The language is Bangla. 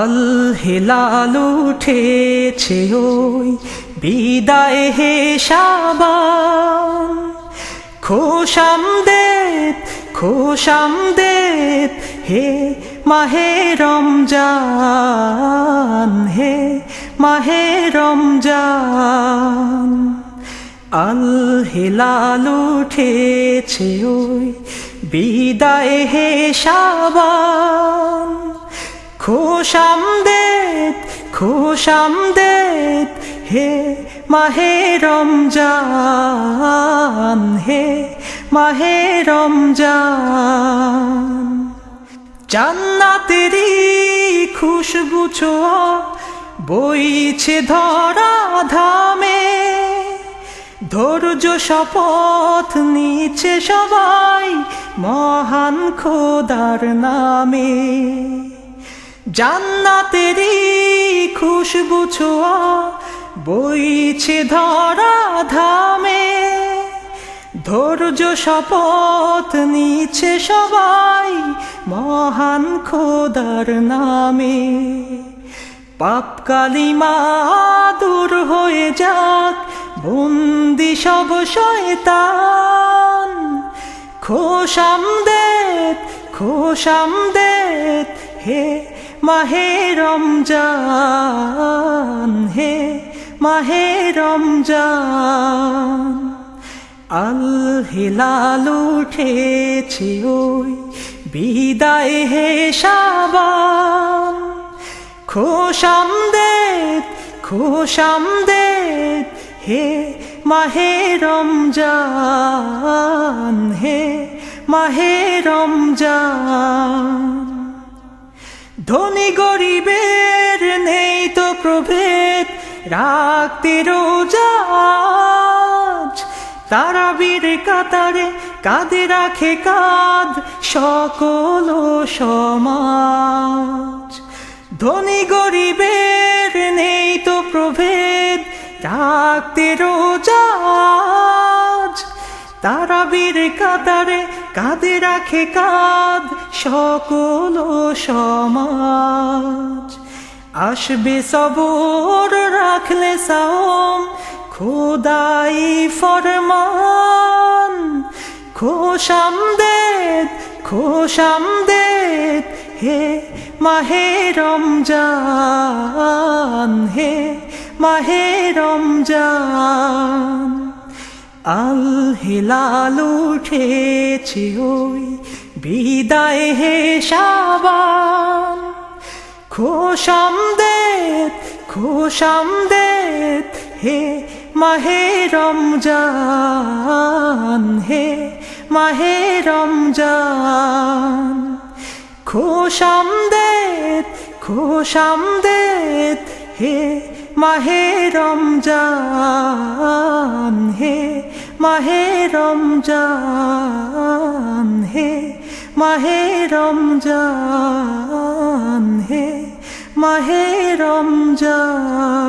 আল হেলাল উঠেছে ওই বিদায় হে সাবান খোশাম দেত হে মাহে রমজান, হে মাহে রমজান। আল হেলাল উঠেছে ওই বিদায় হে সাবান খোশাম দেত খোশাম দেত হে মাহে রমজান, হে মাহে রমজান। জান্নাতেরই খুশবু ছোঁয়া বইছে ধরা ধামে, ধৈর্য শপথ নিচ্ছে সবাই মহান খোদার নামে। জান্নাতেরই খুশবু ছোঁয়া বইছে ধরা ধামে। ধৈর্য, শপথ নিচ্ছে সবাই মহান খোদার নামে। পাপ কালিমা দূর হয়ে যাক, বন্দি সব শয়তান। খোশাম দেত খোশাম দেত হে মাহে রমজান হে, মাহে রমজান। আল হিলাল উঠেছে ওই বিদায় হে সাবান খোশাম দেত খোশাম দেত হে, মাহে রমজান হে, মাহে রমজান। ধনী গরিবের নেই তো প্রভেদ, রাখতে রোজাজ তারা বীর কাতারে কাঁদে রাখে কাঁদ সকল সমাজ। ধনী গরিবের নেই তো প্রভেদ, রাখতে রোজাজ তারা বীর কাতারে কাঁদে রাখে কাঁদ সকল সমাজ। আসবে সবর, রাখলে সাম খোদাই ফরমান। খোশাম দেত খোশাম দেত হে মাহে রমজান, হে মাহে রমজান। আল হিলাল উঠেছে ওই বিদায় হে সাবান খোশাম দেত খোশাম দেত হে মাহে রমজান, হে মাহে রমজান। খোশাম দেত খোশাম দেত হে মাহে রমজান হে মাহে রমজান হে মাহে রমজান হে মাহে রমজান।